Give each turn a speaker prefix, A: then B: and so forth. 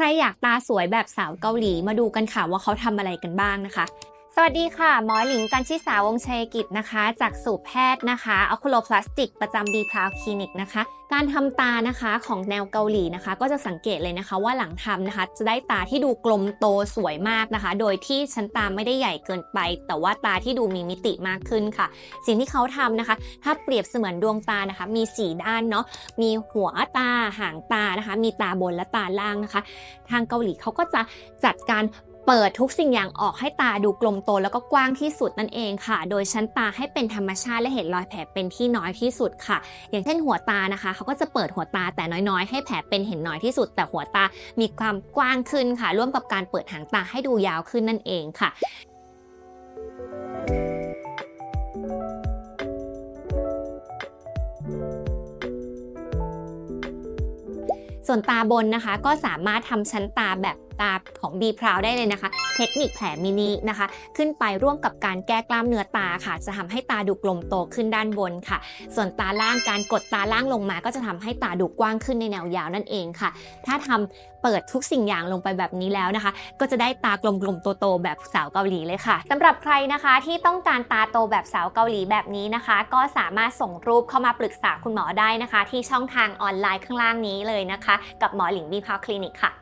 A: ใครอยากตาสวยแบบสาวเกาหลีมาดูกันค่ะว่าเขาทำอะไรกันบ้างนะคะ วัสดีค่ะ หมอหลิงกันชิสาวงชัยกิจนะคะ จากสูตรแพทย์นะคะอัลโคโลพลาสติกประจำบีพราวคลินิกนะคะ การทำตานะคะของแนวเกาหลีนะคะ ก็จะสังเกตเลยนะคะ ว่าหลังทำนะคะ จะได้ตาที่ดูกลมโตสวยมากนะคะ โดยที่ชั้นตาไม่ได้ใหญ่เกินไป แต่ว่าตาที่ดูมีมิติมากขึ้นค่ะ สิ่งที่เขาทำนะคะ ถ้าเปรียบเสมือนดวงตานะคะ มี 4 ด้านเนาะมีหัวตาหางตานะคะ มีตาบนและตาล่างนะคะ ทางเกาหลีเขาก็จะจัดการ เปิดทุกสิ่งอย่างออกให้ตาดูกลมโตแล้วก็กว้างที่สุดนั่นเองค่ะ โดยชั้นตาให้เป็นธรรมชาติและเห็นรอยแผลเป็นที่น้อยที่สุดค่ะ อย่างเช่นหัวตานะคะเขาก็จะเปิดหัวตาแต่น้อยๆ ให้แผลเป็นเห็นน้อยที่สุด แต่หัวตามีความกว้างขึ้นค่ะ ร่วมกับการเปิดหางตาให้ดูยาวขึ้นนั่นเองค่ะส่วนตาบนนะคะก็สามารถทำชั้นตาแบบ ตาของ B p r o u d ได้เลยนะคะ เทคนิคแผลมินินะคะ ขึ้นไปร่วมกับการแก้กล้ามเนื้อตาค่ะ จะทำให้ตาดูกลมโตขึ้นด้านบนค่ะ ส่วนตาล่างการกดตาล่างลงมา ก็จะทำให้ตาดูกว้างขึ้นในแนวยาวนั่นเองค่ะ ถ้าทำเปิดทุกสิ่งอย่างลงไปแบบนี้แล้วนะคะ ก็จะได้ตากลมๆโตๆแบบสาวเกาหลีเลยค่ะสำหรับใครนะคะที่ต้องการตาโตแบบสาวเกาหลีแบบนี้นะคะ ก็สามารถส่งรูปเข้ามาปรึกษาคุณหมอได้นะคะ ที่ช่องทางออนไลน์ข้างล่างนี้เลยนะคะ กับหมอหลิงบีพาวคลินิกค่ะ